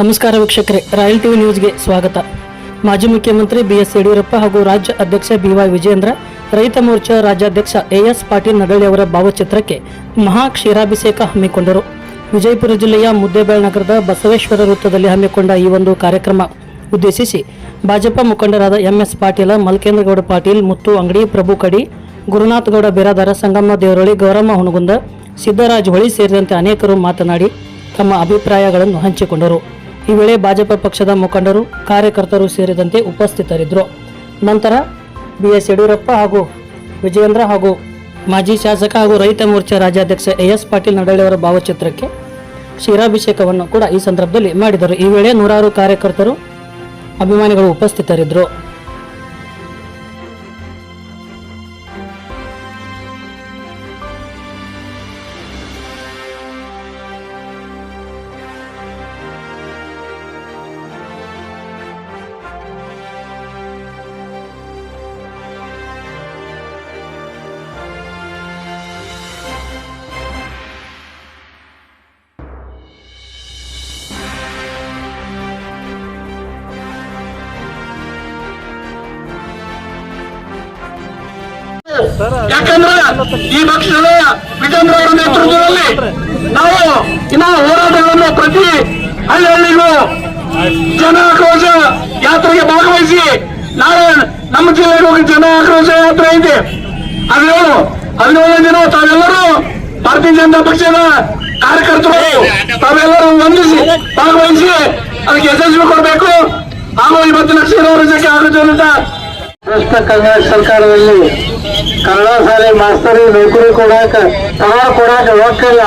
ನಮಸ್ಕಾರ ವೀಕ್ಷಕರೇ, royal TV ನ್ಯೂಸ್ಗೆ ಸ್ವಾಗತ. ಮಾಜಿ ಮುಖ್ಯಮಂತ್ರಿ ಬಿಎಸ್ ಯಡಿಯೂರಪ್ಪ ಹಾಗೂ ರಾಜ್ಯ ಅಧ್ಯಕ್ಷ ಬಿವೈ ವಿಜೇಂದ್ರ ರೈತ ಮೋರ್ಚಾ ರಾಜ್ಯಾಧ್ಯಕ್ಷ ಎಎಸ್ ಪಾಟೀಲ್ ನಡಳ್ಳಿ ಅವರ ಭಾವಚಿತ್ರಕ್ಕೆ ಮಹಾ ಕ್ಷೀರಾಭಿಷೇಕ ಹಮ್ಮಿಕೊಂಡರು. ವಿಜಯಪುರ ಜಿಲ್ಲೆಯ ಮುದ್ದೇಬೇಳ್ ನಗರದ ಬಸವೇಶ್ವರ ವೃತ್ತದಲ್ಲಿ ಹಮ್ಮಿಕೊಂಡ ಈ ಒಂದು ಕಾರ್ಯಕ್ರಮ ಉದ್ದೇಶಿಸಿ ಭಾಜಪ ಮುಖಂಡರಾದ ಎಂಎಸ್ ಪಾಟೀಲ, ಮಲ್ಕೇಂದ್ರಗೌಡ ಪಾಟೀಲ್, ಮುತ್ತು ಅಂಗಡಿ ಪ್ರಭು ಕಡಿ ಗುರುನಾಥಗೌಡ ಬಿರಾದಾರ, ಸಂಗಮ್ಮ ದೇವರಳ್ಳಿ ಗೌರಮ್ಮ ಹುಣಗುಂದ, ಸಿದ್ದರಾಜ್ ಹೊಳಿ ಸೇರಿದಂತೆ ಅನೇಕರು ಮಾತನಾಡಿ ತಮ್ಮ ಅಭಿಪ್ರಾಯಗಳನ್ನು ಹಂಚಿಕೊಂಡರು. ಈ ವೇಳೆ ಭಾಜಪ ಪಕ್ಷದ ಮುಖಂಡರು, ಕಾರ್ಯಕರ್ತರು ಸೇರಿದಂತೆ ಉಪಸ್ಥಿತರಿದ್ದರು. ನಂತರ ಬಿ ಎಸ್ ಯಡಿಯೂರಪ್ಪ ಹಾಗೂ ವಿಜಯೇಂದ್ರ ಹಾಗೂ ಮಾಜಿ ಶಾಸಕ ಹಾಗೂ ರೈತ ಮೋರ್ಚಾ ರಾಜ್ಯಾಧ್ಯಕ್ಷ ಎ ಎಸ್ ಪಾಟೀಲ್ ನಡಳಿಯವರ ಭಾವಚಿತ್ರಕ್ಕೆ ಕ್ಷೀರಾಭಿಷೇಕವನ್ನು ಕೂಡ ಈ ಸಂದರ್ಭದಲ್ಲಿ ಮಾಡಿದರು. ಈ ವೇಳೆ ನೂರಾರು ಕಾರ್ಯಕರ್ತರು, ಅಭಿಮಾನಿಗಳು ಉಪಸ್ಥಿತರಿದ್ದರು. ಯಾಕಂದ್ರೆ ಈ ಪಕ್ಷದ ವಿಜೇಂದ್ರ ಅವರ ನೇತೃತ್ವದಲ್ಲಿ ನಾವು ಇನ್ನ ಹೋರಾಟಗಳನ್ನು ಪ್ರತಿ ಹಳ್ಳಿ ಹಳ್ಳಿಗೂ ಜನ ಆಕ್ರೋಶ ಯಾತ್ರೆಗೆ ಭಾಗವಹಿಸಿ ನಾಳೆ ನಮ್ಮ ಜಿಲ್ಲೆಗೆ ಹೋಗಿ ಜನ ಆಕ್ರೋಶ ಯಾತ್ರೆ ಐತೆ. ಹದಿನೇಳು, ಹದಿನೇಳನೇ ದಿನ ತಾವೆಲ್ಲರೂ ಭಾರತೀಯ ಜನತಾ ಪಕ್ಷದ ಕಾರ್ಯಕರ್ತರು ತಾವೆಲ್ಲರೂ ವಂದಿಸಿ ಭಾಗವಹಿಸಿ ಅದಕ್ಕೆ ಯಶಸ್ವಿ ಕೊಡಬೇಕು. ಹಾಗೂ ಇವತ್ತಿನ ಕ್ಷೀರವರಜಕ್ಕೆ ಆಗೋದ್ರಿಂದ ಭ್ರಷ್ಟ ಕರ್ನಾಟಕ ಸರ್ಕಾರದಲ್ಲಿ ಕನ್ನಡ ಶಾಲೆ ಮಾಸ್ತರಿ ನೌಕರಿ ಕೊಡಾಕ ಪಗಾರ ಕೊಡಾಕ ಹೋಗಿಲ್ಲ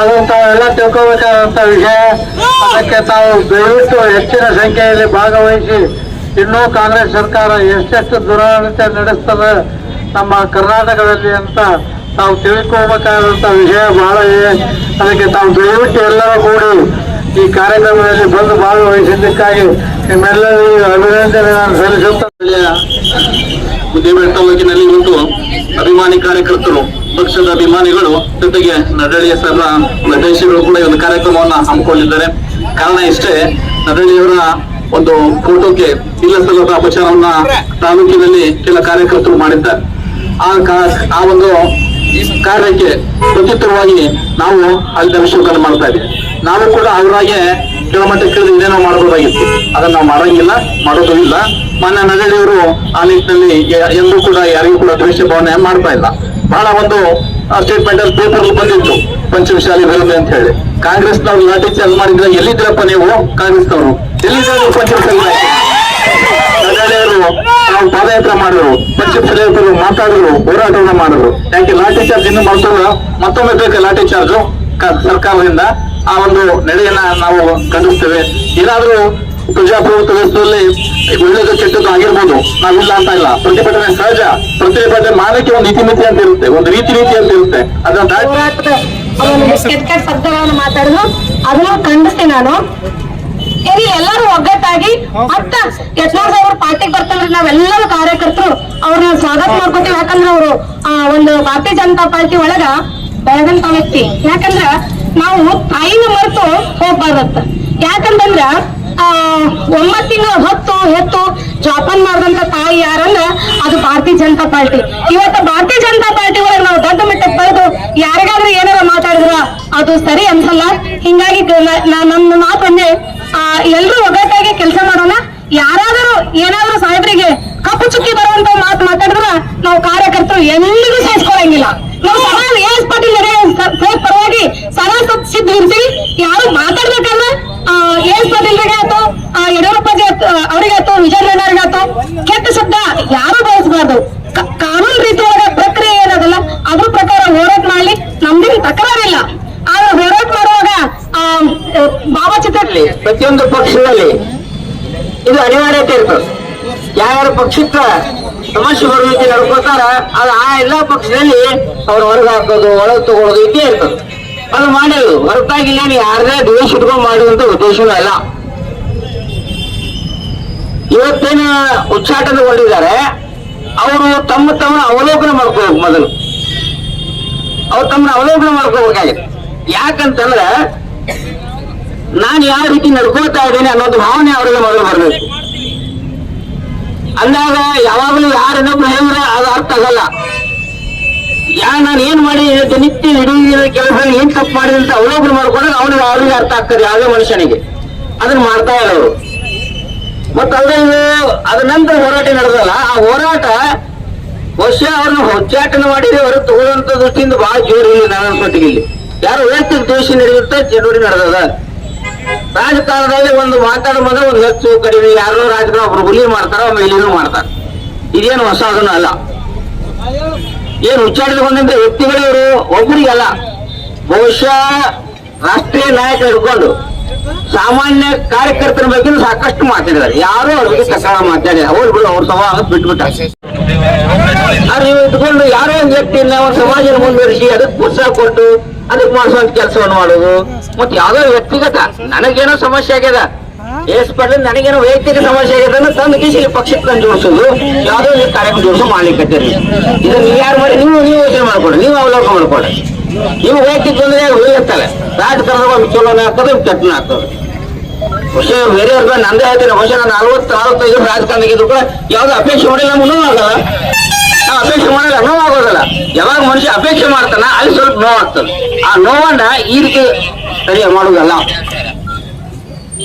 ಅದನ್ನ ಎಲ್ಲ ತಿಳ್ಕೋಬೇಕಾದಂತ ವಿಷಯ. ಅದಕ್ಕೆ ತಾವು ದಯವಿಟ್ಟು ಹೆಚ್ಚಿನ ಸಂಖ್ಯೆಯಲ್ಲಿ ಭಾಗವಹಿಸಿ, ಇನ್ನೂ ಕಾಂಗ್ರೆಸ್ ಸರ್ಕಾರ ಎಷ್ಟೆಷ್ಟು ದುರಾಡಳಿತ ನಡೆಸ್ತದೆ ನಮ್ಮ ಕರ್ನಾಟಕದಲ್ಲಿ ಅಂತ ತಾವು ತಿಳ್ಕೋಬೇಕಾದಂತ ವಿಷಯ ಬಹಳ ಇದೆ. ಅದಕ್ಕೆ ತಾವು ದಯವಿಟ್ಟು ಎಲ್ಲರೂ ಕೂಡಿ ಈ ಕಾರ್ಯಕ್ರಮದಲ್ಲಿ ಬಂದು ಭಾಗವಹಿಸಿದ್ದಕ್ಕಾಗಿ ನಿಮ್ಮೆಲ್ಲರಿಗೂ ಅಭಿನಂದನೆ ನಾನು ಸಲ್ಲಿಸುತ್ತೇನೆ ಮುದ್ದೇಬೇಡ ತಾಲೂಕಿನಲ್ಲಿ ಇವತ್ತು ಅಭಿಮಾನಿ ಕಾರ್ಯಕರ್ತರು, ಪಕ್ಷದ ಅಭಿಮಾನಿಗಳು ಜೊತೆಗೆ ನಡಳಿಯ ಸರ ಅಧ್ಯಕ್ಷರು ಕೂಡ ಒಂದು ಕಾರ್ಯಕ್ರಮವನ್ನ ಹಮ್ಮಿಕೊಂಡಿದ್ದಾರೆ. ಕಾರಣ ಇಷ್ಟೇ ನಡಳಿಯವರ ಒಂದು ಫೋಟೋಕ್ಕೆ ಇಲ್ಲ ಸಲ್ಲದ ಅಪಚಾರವನ್ನ ತಾಲೂಕಿನಲ್ಲಿ ಕೆಲ ಕಾರ್ಯಕರ್ತರು ಮಾಡಿದ್ದಾರೆ. ಆ ಆ ಒಂದು ಕಾರ್ಯಕ್ಕೆ ಪ್ರತ್ಯುತ್ತರವಾಗಿ ನಾವು ಅಲ್ಲಿ ಅಭಿಷೇಕವನ್ನು ಮಾಡ್ತಾ ಇದ್ದೀವಿ. ನಾವು ಕೂಡ ಅವರಾಗೆ ಕೆಳಮಟ್ಟ ಕೇಳಿದ್ರೆ ಇದೇನೋ ಮಾಡಬಹುದಾಗಿತ್ತು ಅದನ್ನ ನಾವು ಮಾಡಂಗಿಲ್ಲ, ಮಾಡೋದು ಇಲ್ಲ. ಮಾನ್ಯ ನಗಡಿಯವರು ಆ ನಿಟ್ಟಿನಲ್ಲಿ ಎಂದೂ ಕೂಡ ಯಾರಿಗೂ ಕೂಡ ದ್ವೇಷ ಭಾವನೆ ಮಾಡ್ತಾ ಇಲ್ಲ. ಬಹಳ ಒಂದು ಸ್ಟೇಟ್ಮೆಂಟ್ ಅಲ್ಲಿ ಪೇಪರ್ ಬಂದಿತ್ತು ಪಂಚಮಶಾಲಿ ವಿರೋಧಿ ಅಂತ ಹೇಳಿ. ಕಾಂಗ್ರೆಸ್ ನಾವು ಲಾಠಿ ಚಾರ್ಜ್ ಮಾಡಿದ್ರೆ ಎಲ್ಲಿದ್ರಪ್ಪ ನೀವು? ಕಾಂಗ್ರೆಸ್ ನವರು ಎಲ್ಲಿದ್ರು ನೀವು ಪಂಚಮಶಾಲಿ ನಾವು ಪಾದಯಾತ್ರೆ ಮಾಡಿದ್ರು ಪಂಚಮಶಾಲಿ ಮಾತಾಡಿದ್ರು, ಹೋರಾಟವನ್ನ ಮಾಡಿದ್ರು. ಯಾಕೆ ಲಾಠಿ ಚಾರ್ಜ್ ಇನ್ನು ಮಾಡ್ತಾರ ಮತ್ತೊಮ್ಮೆ ಬೇಕಾ ಲಾಠಿ ಚಾರ್ಜ್? ಸರ್ಕಾರದಿಂದ ಆ ಒಂದು ನಡೆಯನ್ನ ನಾವು ಖಂಡಿಸ್ತೇವೆ ಏನಾದ್ರೂ ಪ್ರಜಾಪ್ರಭುತ್ವ ವ್ಯವಸ್ಥೆಯಲ್ಲಿ ಒಳ್ಳೇದು ಕೆಟ್ಟದ್ದು ಆಗಿರ್ಬೋದು, ನಾವಿಲ್ಲ ಅಂತ ಇಲ್ಲ. ಪ್ರತಿಭಟನೆ ಸಹಜ. ಪ್ರತಿಭಟನೆ ಮಾಡಕ್ಕೆ ಒಂದು ಇತಿಮಿತಿ ಅಂತ ಇರುತ್ತೆ, ಒಂದು ರೀತಿ ರೀತಿ ಅಂತ ಇರುತ್ತೆ. ಅದನ್ನ ಕೆಟ್ಟ ಕೆಟ್ಟ ಮಾತಾಡಿದ್ರು ಅದನ್ನು ಖಂಡಿಸ್ತೀನಿ ನಾನು. ಇಲ್ಲಿ ಎಲ್ಲರೂ ಒಗ್ಗಟ್ಟಾಗಿ ಮತ್ತ ಯತ್ನಾಳ್ ಅವ್ರ ಪಾರ್ಟಿಗೆ ಬರ್ತಾವ್ರಿ ನಾವೆಲ್ಲರೂ ಕಾರ್ಯಕರ್ತರು. ಅವ್ರನ್ನ ಸ್ವಾಗತ ಮಾಡ್ಕೊತೀವಿ. ಯಾಕಂದ್ರೆ ಅವರು ಒಂದು ಭಾರತೀಯ ಜನತಾ ಪಾರ್ಟಿ ಒಳಗ ಬೆಳಗಂತ ವ್ಯಕ್ತಿ. ಯಾಕಂದ್ರ ನಾವು ತಾಯಿನ ಮರೆತು ಹೋಗ್ಬಾರ್ದತ್ತ ಯಾಕಂತಂದ್ರ, ಆ, ಒಂಬತ್ತಿನ ಹೊತ್ತು ಹೆತ್ತು ಜೋಪಾನ್ ಮಾಡಿದಂತ ತಾಯಿ ಯಾರಂದ್ರ, ಅದು ಭಾರತೀಯ ಜನತಾ ಪಾರ್ಟಿ. ಇವತ್ತು ಭಾರತೀಯ ಜನತಾ ಪಾರ್ಟಿ ಒಳಗೆ ನಾವು ದೊಡ್ಡ ಮಟ್ಟಕ್ಕೆ ಬರೆದು ಯಾರಿಗಾದ್ರೂ ಏನಾರ ಮಾತಾಡಿದ್ರ ಅದು ಸರಿ ಅನ್ಸಲ್ಲ. ಹಿಂಗಾಗಿ ನಮ್ಮ ಮಾತೊಂದೇ ಆ, ಎಲ್ರು ಒಗ್ಗಟ್ಟಾಗಿ ಕೆಲಸ ಮಾಡೋಣ. ಯಾರಾದರೂ ಏನಾದ್ರೂ ಸಾಹೇಬರಿಗೆ ಕಪ್ಪು ಚುಕ್ಕಿ ಬರುವಂತ ಮಾತು ಮಾತಾಡಿದ್ರ, ನಾವು ಕಾರ್ಯಕರ್ತರು ಎಲ್ಲಿಗೂ ಸಹಿಸ್ಕೊಳಂಗಿಲ್ಲ. ನಾವು ಎಸ್ ಪಾಟೀಲ್ ಸಾಹೇಬ್ ಪರವಾಗಿ ಸದಾ ಸಿದ್ಧ ಇರ್ತೀವಿ ಯಾರು ಮಾತಾಡ್ಬೇಕಲ್ಲ? ಎಸ್ ಪಾಟೀಲ್ರಿಗೆ ಆಯ್ತು? ಯಡಿಯೂರಪ್ಪಗೆ ಅವರಿಗೆ ಅವ್ರಿಗೆ ಆಯ್ತು ವಿಜಯನಗರಿಗೆ ಆಯ್ತು? ಕೆಟ್ಟ ಶಬ್ದ ಯಾರು ಬಳಸಬಾರ್ದು. ಕಾನೂನು ರೀತಿ ಪ್ರಕ್ರಿಯೆ ಏನದಲ್ಲ, ಅದ್ರ ಪ್ರಕಾರ ಹೋರಾಟ ಮಾಡ್ಲಿ. ನಮ್ದೇನು ತಕರಾರಿಲ್ಲ ಆದ್ರೆ ಹೋರಾಟ ಮಾಡುವಾಗ ಭಾವಚಿತ್ರ ಪ್ರತಿಯೊಂದು ಪಕ್ಷದಲ್ಲಿ ಇದು ಅನಿವಾರ್ಯತೆ ಇರ್ತದೆ. ಯಾವ್ಯಾವ ಪಕ್ಷಕ್ಕ ಸಮಸ್ಯೆ ಬರುವಂತೆ ನಡ್ಕೋತಾರ ಅದು ಆ ಎಲ್ಲಾ ಪಕ್ಷದಲ್ಲಿ ಅವ್ರು ಹೊರಗೆ ಹಾಕೋದು, ಒಳಗೆ ತಗೊಳ್ಳೋದು ಇದ್ದೇ ಇರ್ತದೆ. ಅದು ಮಾಡೋದು ಹೊರತಾಗಿ ನಾನು ಯಾರದೇ ದ್ವೇಷ ಇಟ್ಕೊಂಡು ಮಾಡುವಂತ ಉದ್ದೇಶನೂ ಅಲ್ಲ. ಇವತ್ತೇನು ಉಚ್ಚಾಟನಗೊಂಡಿದ್ದಾರೆ, ಅವರು ತಮ್ಮ ತಮ್ಮ ಅವಲೋಕನ ಮಾಡ್ಕೋಬೇಕು ಮೊದಲು. ಅವ್ರು ತಮ್ಮನ್ನ ಅವಲೋಕನ ಮಾಡ್ಕೋಬೇಕಾಗಿದೆ. ಯಾಕಂತಂದ್ರೆ, ನಾನು ಯಾವ ರೀತಿ ನಡ್ಕೊಳ್ತಾ ಇದ್ದೇನೆ ಅನ್ನೋದು ಭಾವನೆ ಅವರಿಗೆ ಮೊದಲು ಬರಬೇಕು. ಅಂದಾಗ ಯಾವಾಗಲೂ ಯಾರು ಇನ್ನೊಬ್ರು ಹೇಳಿದ್ರೆ ಅದು ಅರ್ಥ ಆಗಲ್ಲ. ಯಾ, ನಾನು ಏನ್ ಮಾಡಿ ನಿತ್ಯ ಇಡೀ ಕೆಲಸ ಏನ್ ತಪ್ಪು ಮಾಡಿದೆ ಅಂತ ಅವಲೋಕನ ಮಾಡ್ಕೊಂಡ್ರೆ ಅವನಿಗೆ ಅವ್ರಿಗೆ ಅರ್ಥ ಆಗ್ತದೆ, ಯಾವುದೇ ಮನುಷ್ಯನಿಗೆ. ಅದನ್ನ ಮಾಡ್ತಾ ಅವರು. ಮತ್ತಲ್ಲದೆ ಇದು, ಅದ ನಂತರ ಹೋರಾಟ ನಡೆದಲ್ಲ, ಆ ಹೋರಾಟ ವರ್ಷ ಅವ್ರನ್ನ ಹೊಚ್ಚಾಟನ ಮಾಡಿದ್ರೆ ಅವರು ತಗೊಳ್ಳುವಂತ ದೃಷ್ಟಿಯಿಂದ ಬಹಳ ಜೋರು ಇಲ್ಲಿ ನನ್ನ ಇಲ್ಲಿ. ಯಾರು ವೈಯಕ್ತಿಕ ದೋಷಿ ನಡೆಯುತ್ತೆ, ಚಟುವಟಿಕೆ ನಡೆದದ ರಾಜಕಾರಣದಲ್ಲಿ ಒಂದು ಮಾತಾಡೋ ಬಂದ್ರೆ ಒಂದು ಹೆಚ್ಚು ಕಡಿಮೆ, ಯಾರೋ ರಾಜಕಾರಣ ಒಬ್ರು ಹುಲಿ ಮಾಡ್ತಾರ ಒಮ್ಮೆ ಇಲ್ಲಿನೂ ಮಾಡ್ತಾರ. ಇದೇನು ಹೊಸ ಅದನ್ನು ಅಲ್ಲ. ಏನು ಬಂದಂತ ವ್ಯಕ್ತಿಗಳು ಇವರು ಒಬ್ಬರಿಗಲ್ಲ ಬಹುಶಃ ರಾಷ್ಟ್ರೀಯ ನಾಯಕ ಹಿಡ್ಕೊಂಡು ಸಾಮಾನ್ಯ ಕಾರ್ಯಕರ್ತರ ಬಗ್ಗೆ ಸಾಕಷ್ಟು ಮಾತಾಡಿದ್ದಾರೆ. ಯಾರು ಅವ್ರ ಬಗ್ಗೆ ತಕ್ಷಣ ಮಾತಾಡಿ ಅವ್ರು ಬಿಡು ಅವ್ರ ಸಭಾ ಬಿಟ್ಬಿಟ್ಟ ನೀವು ಇಟ್ಕೊಂಡು ಯಾರೋ ಒಂದು ವ್ಯಕ್ತಿಯನ್ನ ಒಂದು ಸಮಾಜದ ಮುಂದುವರಿಸಿ ಅದಕ್ಕೆ ಪ್ರೋತ್ಸಾಹ ಕೊಟ್ಟು ಅದಕ್ಕೆ ಮಾಡಿಸುವಂತ ಕೆಲಸವನ್ನು ಮಾಡೋದು. ಮತ್ತೆ ಯಾವ್ದೋ ವ್ಯಕ್ತಿಗತ ನನಗೇನೋ ಸಮಸ್ಯೆ ಆಗ್ಯದ. ಎಸ್ ಪಡ್ಲಿ ನನಗೇನೋ ವೈಯಕ್ತಿಕ ಸಮಸ್ಯೆ ಆಗ್ಯದ ತಂದ ತಂದು ಕಿಸಿ ಪಕ್ಷಕ್ಕೆ ತಂದು ಜೋಡಿಸೋದು. ಯಾವ್ದೋ ಒಂದು ಕಾರ್ಯಕ್ರಮ ಜೋಡಿಸೋ ಮಾಡ್ಲಿಕ್ಕೆ ಇದನ್ನ ನೀವು ಯಾರು ಮಾಡಿ? ನೀವು ನೀವು ಯೋಚನೆ ಮಾಡ್ಕೊಡಿ ನೀವು ಅವಲೋಕನ ಮಾಡ್ಕೊಡಿ ನೀವು ವೈಯಕ್ತಿಕ ತೊಂದರೆ ಹೋಗಿರ್ತಾರೆ ರಾಜಕಾರಣದಾಗ ಒಂದು ಚಲೋನ ಆಗ್ತದೆ ಕೆಟ್ಟನ ಆಗ್ತದೆ. ಹೊಸ ಬೇರೆಯವ್ರ ನಂದೇ ಹೇಳ್ತೀನಿ, ಹೊಸ ನಲವತ್ತು ನಲವತ್ತೈದು ರಾಜಕಾರಣಕ್ಕೆ ಕೂಡ ಯಾವ್ದು ಅಪೇಕ್ಷೆ ಮಾಡಿಲ್ಲ ನಮ್ಗೆ ನೋವಾಗಲ್ಲ ನಾವು ಅಪೇಕ್ಷೆ ಮಾಡಿದ್ರೆ ನೋವಾಗೋದಲ್ಲ ಯಾವಾಗ ಮನುಷ್ಯ ಅಪೇಕ್ಷೆ ಮಾಡ್ತಾನ ಅಲ್ಲಿ ಸ್ವಲ್ಪ ನೋವಾಗ್ತದೆ ಆ ನೋವನ್ನ ಈ ರೀತಿ ಸರಿಯ ಮಾಡೋದಲ್ಲ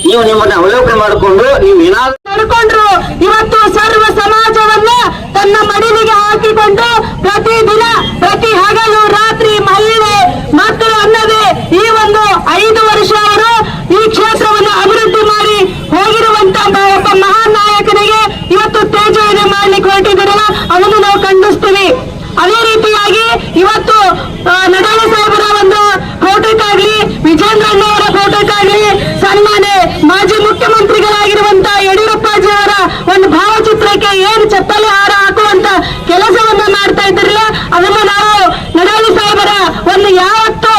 ನೀವು ನಿಮ್ಮನ್ನ ಅವಲೋಕನ ಮಾಡಿಕೊಂಡು ನೀವು ಏನಾದ್ರು ಇವತ್ತು ಸರ್ವ ಸಮಾಜವನ್ನ ತನ್ನ ಮಡಿಲಿಗೆ ಹಾಕಿಕೊಂಡು ಪ್ರತಿ ದಿನ ಪ್ರತಿ ಹಗಲು ರಾತ್ರಿ ಮಹಿಳೆ, ಮಕ್ಕಳು ಅನ್ನದೆ ಈ ಒಂದು ಐದು ವರ್ಷ ಅವರು ಈ ಕ್ಷೇತ್ರವನ್ನು ಅಭಿವೃದ್ಧಿ ಮಾಡಿ ಹೋಗಿರುವಂತ ಮ- ಒಬ್ಬ ಮಹಾನ್ ನಾಯಕನಿಗೆ ಇವತ್ತು ತೇಜೋವಧೆ ಮಾಡ್ಲಿಕ್ಕೆ ಹೊರಟಿದ್ದೀರಲ್ಲ ಅದನ್ನು ನಾವು ಖಂಡಿಸ್ತೀವಿ ಅದೇ ರೀತಿಯಾಗಿ ಇವತ್ತು ನಡಾಳೆ ಸಾಹೇಬರ ಒಂದು ಫೋಟೋಕ್ಕಾಗ್ಲಿ ವಿಜೇಂದ್ರ ಅವರ ಫೋಟೋಕ್ಕಾಗ್ಲಿ ಸನ್ಮಾನ್ಯ ಮಾಜಿ ಮುಖ್ಯಮಂತ್ರಿಗಳಾಗಿರುವಂತ ಯಡಿಯೂರಪ್ಪಾಜಿ ಅವರ ಒಂದು ಭಾವಚಿತ್ರಕ್ಕೆ ಏನು ಚಪ್ಪಲಿ ಹಾರ ಹಾಕುವಂತ ಕೆಲಸವನ್ನ ಮಾಡ್ತಾ ಇದ್ರಲ್ಲ ಅದನ್ನ ನಾವು ನಡಾಳಿ ಸಾಹೇಬರ ಒಂದು ಯಾವತ್ತು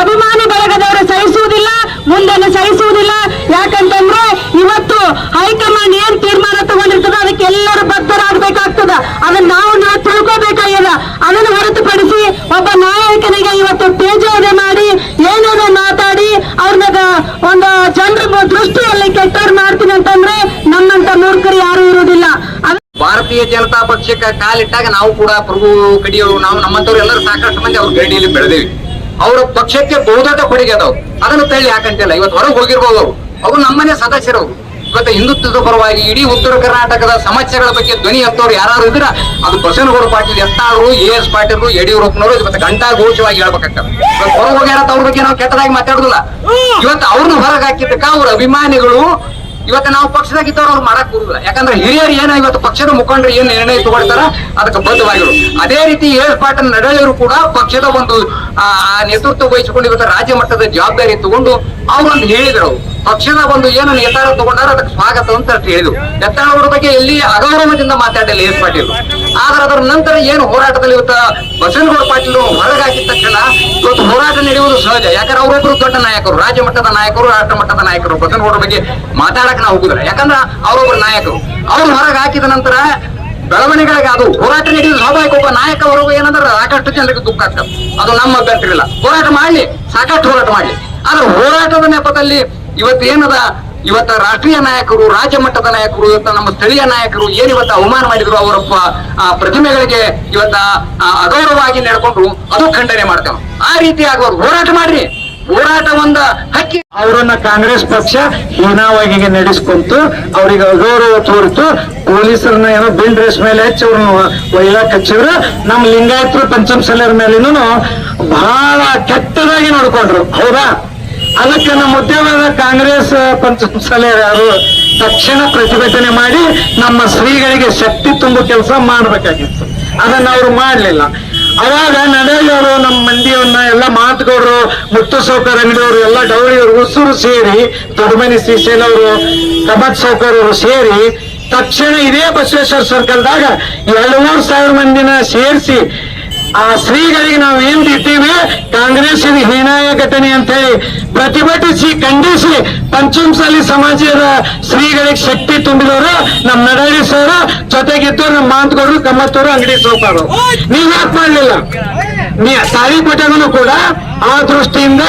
ಅಭಿಮಾನಿ ಬಳಗದವರು ಸಹಿಸುವುದಿಲ್ಲ ಮುಂದನ್ನು ಸಹಿಸುವುದಿಲ್ಲ ಯಾಕಂತಂದ್ರೆ ಇವತ್ತು ಹೈಕಮಾಂಡ್ ಏನ್ ತೀರ್ಮಾನ ತಗೊಂಡಿರ್ತದ ಅದಕ್ಕೆ ಎಲ್ಲರೂ ಬದ್ಧರಾಗಬೇಕಾಗ್ತದ ಅದನ್ನ ನಾವು ನಾವು ತಿಳ್ಕೋಬೇಕಾಗ್ಯದ ಅದನ್ನು ಹೊರತುಪಡಿಸಿ ಒಬ್ಬ ನಾಯಕನಿಗೆ ಇವತ್ತು ತೇಜೋವಧೆ ಮಾಡಿ ಏನೇನೋ ಮಾತಾಡಿ ಅವ್ರನ್ನ ಒಂದು ಜನರ ದೃಷ್ಟಿಯಲ್ಲಿ ಕೆಟ್ಟವ್ರು ಮಾಡ್ತೀನಿ ಅಂತಂದ್ರೆ ನಮ್ಮಂತ ಮೂರ್ಖರು ಯಾರು ಇರುವುದಿಲ್ಲ ಅದ್- ಭಾರತೀಯ ಜನತಾ ಪಕ್ಷಕ್ಕೆ ಕಾಲಿಟ್ಟಾಗ ನಾವು ಕೂಡ ಪ್ರಭು ಕಡಿಯವರು ನಾವು ನಮ್ಮಂತವ್ರು ಎಲ್ಲರೂ ಸಾಕಷ್ಟು ಮಂದಿ ಅವ್ರ ಗಡಿಯಲ್ಲಿ ಬೆಳೆದೇವಿ. ಅವರ ಪಕ್ಷಕ್ಕೆ ಬಹುದೊಡ್ಡ ಕೊಡುಗೆ ಅದಾವ್. ಅದನ್ನು ತಳ್ಳಿ ಯಾಕಂತಿಲ್ಲ. ಇವತ್ತು ಹೊರಗೆ ಹೋಗಿರ್ಬೋದು ಅವರು. ಅವರು ನಮ್ಮನೆ ಸದಸ್ಯರು ಇವತ್ತು ಹಿಂದುತ್ವದ ಪರವಾಗಿ ಇಡೀ ಉತ್ತರ ಕರ್ನಾಟಕದ ಸಮಸ್ಯೆಗಳ ಬಗ್ಗೆ ಧ್ವನಿ ಎತ್ತೋರು ಯಾರು ಇದ್ರ ಅದು ಬಸವನಗೌಡ ಪಾಟೀಲ್ ಎತ್ತಾರು ಎ ಎಸ್ ಪಾಟೀಲ್ ಯಡಿಯೂರಪ್ಪನವರು ಇವತ್ತು ಗಂಟಾ ಘೋಷವಾಗಿ ಹೇಳ್ಬೇಕಾಗ್ತದೆ ಹೊರಗೆ ಹೋಗ್ಯಾರ ಅವ್ರ ಬಗ್ಗೆ ನಾವು ಕೆಟ್ಟದಾಗಿ ಮಾತಾಡುದಿಲ್ಲ. ಇವತ್ತು ಅವ್ರನ್ನ ಹೊರಗೆ ಹಾಕಿದ್ದಕ್ಕ ಅವ್ರ ಅಭಿಮಾನಿಗಳು ಇವತ್ತು ನಾವು ಪಕ್ಷದಾಗಿದ್ದವ್ರು ಅವ್ರು ಮಾಡಕ್ ಬರುದಿಲ್ಲ. ಯಾಕಂದ್ರೆ ಹಿರಿಯರು ಏನ ಇವತ್ತು ಪಕ್ಷದ ಮುಖಂಡರು ಏನ್ ನಿರ್ಣಯ ತಗೊಳ್ತಾರ, ಅದಕ್ಕೆ ಬದ್ಧವಾಗಿರು ಅದೇ ರೀತಿ ಏರ್ಪಾಟ ಪಾಟೀಲ್ ನಡಳಿಯವರು ಕೂಡ ಪಕ್ಷದ ಒಂದು, ಆ ನೇತೃತ್ವ ವಹಿಸಿಕೊಂಡು ಇವತ್ತು ರಾಜ್ಯ ಮಟ್ಟದ ಜವಾಬ್ದಾರಿ ತಗೊಂಡು ಅವ್ರೊಂದು ಹೇಳಿದ್ರು ಬಂದು ಒಂದು ಏನು ನಿರ್ಧಾರ ತಗೊಂಡಾರ ಅದಕ್ಕೆ ಸ್ವಾಗತ ಅಂತ ಹೇಳಿದ್ರು ಎತ್ತಾಳವರ ಬಗ್ಗೆ ಎಲ್ಲಿ ಅಗೌರವದಿಂದ ಮಾತಾಡಲಿ ಎಸ್ ಪಾಟೀಲ್. ಆದ್ರೆ ಅದರ ನಂತರ ಏನು ಹೋರಾಟದಲ್ಲಿ ಇವತ್ತ ಬಸವನಗೌಡ ಪಾಟೀಲ್ ಹೊರಗಾಕಿದ ತಕ್ಷಣ ಇವತ್ತು ಹೋರಾಟ ನಡೆಯುವುದು ಸಹಜ. ಯಾಕಂದ್ರೆ ಅವರೊಬ್ಬರು ದೊಡ್ಡ ನಾಯಕರು ರಾಜ್ಯ ಮಟ್ಟದ ನಾಯಕರು ರಾಷ್ಟ್ರ ಮಟ್ಟದ ನಾಯಕರು. ಬಸವನಗೌಡ ಬಗ್ಗೆ ಮಾತಾಡಕ್ ನಾವು ಹೋಗುದಿಲ್ಲ. ಯಾಕಂದ್ರೆ ಅವರೊಬ್ಬರು ನಾಯಕರು. ಅವ್ರು ಹೊರಗಾಕಿದ ನಂತರ ಬೆಳವಣಿಗೆಗಳಿಗೆ ಅದು ಹೋರಾಟ ನಡೆಯುವುದು ಸ್ವಾಭಾವಿಕ. ಒಬ್ಬ ನಾಯಕ ಹೊರಗು ಏನಂದ್ರೆ ಸಾಕಷ್ಟು ಜನರಿಗೆ ದುಃಖ ಆಗ್ತದೆ. ಅದು ನಮ್ಮ ಅಭ್ಯರ್ಥಿ ಇಲ್ಲ ಹೋರಾಟ ಮಾಡಲಿ, ಸಾಕಷ್ಟು ಹೋರಾಟ ಮಾಡಲಿ. ಆದ್ರೆ ಹೋರಾಟದ ನೆಪದಲ್ಲಿ ಇವತ್ತು ಏನದ? ಇವತ್ತ ರಾಷ್ಟ್ರೀಯ ನಾಯಕರು, ರಾಜ್ಯ ಮಟ್ಟದ ನಾಯಕರು, ಇವತ್ತ ನಮ್ಮ ಸ್ಥಳೀಯ ನಾಯಕರು ಏನ್ ಇವತ್ತ ಅವಮಾನ ಮಾಡಿದ್ರು ಅವರ ಪ್ರತಿಮೆಗಳಿಗೆ ಇವತ್ತ ಅಗೌರವವಾಗಿ ನಡ್ಕೊಂಡ್ರು ಅದು ಖಂಡನೆ ಮಾಡ್ತೇವೆ. ಆ ರೀತಿ ಆಗೋರು ಹೋರಾಟ ಮಾಡ್ರಿ. ಹೋರಾಟ ಒಂದ ಹಕ್ಕಿ ಅವರನ್ನ ಕಾಂಗ್ರೆಸ್ ಪಕ್ಷ ಹೀನಾವಾಗಿ ನಡೆಸ್ಕೊಂತು, ಅವರಿಗೆ ಅಗೌರವ ತೋರಿತು, ಪೊಲೀಸರನ್ನ ಏನೋ ಬಿಲ್ ಡ್ರೆಸ್ ಮೇಲೆ ಹಚ್ಚಿ ಅವ್ರನ್ನ ಒಯ್ಯಾಕ್ ಹಚ್ಚಿದ್ರು, ನಮ್ಮ ಲಿಂಗಾಯತರು ಪಂಚಮಸಲರ ಮೇಲಿನೂ ಬಹಳ ಕೆಟ್ಟದಾಗಿ ನೋಡ್ಕೊಂಡ್ರು. ಹೌದಾ? ಅದಕ್ಕೆ ನಮ್ಮ ಉದ್ಯಮದ ಕಾಂಗ್ರೆಸ್ ಪಂಚಮಸಲೆಯರು ತಕ್ಷಣ ಪ್ರತಿಭಟನೆ ಮಾಡಿ ನಮ್ಮ ಶ್ರೀಗಳಿಗೆ ಶಕ್ತಿ ತುಂಬೋ ಕೆಲಸ ಮಾಡಬೇಕಾಗಿತ್ತು. ಅದನ್ನ ಅವರು ಮಾಡಲಿಲ್ಲ. ಅವಾಗ ನಡೆಯವರು ನಮ್ಮ ಮಂದಿಯವನ್ನ ಎಲ್ಲ ಮಾತುಗೌಡರು, ಮುತ್ತು ಸೌಕರ್ ಅಂಗಡಿಯವರು, ಎಲ್ಲ ಡೌಳಿಯವರು ಉಸುರು ಸೇರಿ ದೊಡ್ಡಮನಿ ಶ್ರೀಶೈಲ ಅವರು ಕಬತ್ ಸೌಕರ್ ಅವರು ಸೇರಿ ತಕ್ಷಣ ಇದೇ ಬಸವೇಶ್ವರ ಸರ್ಕಲ್ದಾಗ ಎರಡು ಮೂರು ಸಾವಿರ ಮಂದಿನ ಸೇರಿಸಿ ಆ ಶ್ರೀಗಳಿಗೆ ನಾವು ಏನ್ ಕಾಂಗ್ರೆಸ್ ಇದು ಹೀನಾಯ ಘಟನೆ ಅಂತ ಹೇಳಿ ಪ್ರತಿಭಟಿಸಿ, ಖಂಡಿಸಿ ಪಂಚಮಸಾಲಿ ಸಮಾಜದ ಶ್ರೀಗಳಿಗೆ ಶಕ್ತಿ ತುಂಬಿದವರು ನಮ್ಮ ನಡಾಡಿ ಸರ್ ಜೊತೆಗಿದ್ದು ನಮ್ಮ ಮಾಂತ್ಗೌಡರು ಕಮ್ಮತ್ತವರು ಅಂಗಡಿ ಸೋಪಾರು. ನೀವ್ ಯಾಕೆ ಮಾಡ್ಲಿಲ್ಲ? ನೀ ತಾಳಿಕೋಟೆಗೂ ಕೂಡ ಆ ದೃಷ್ಟಿಯಿಂದ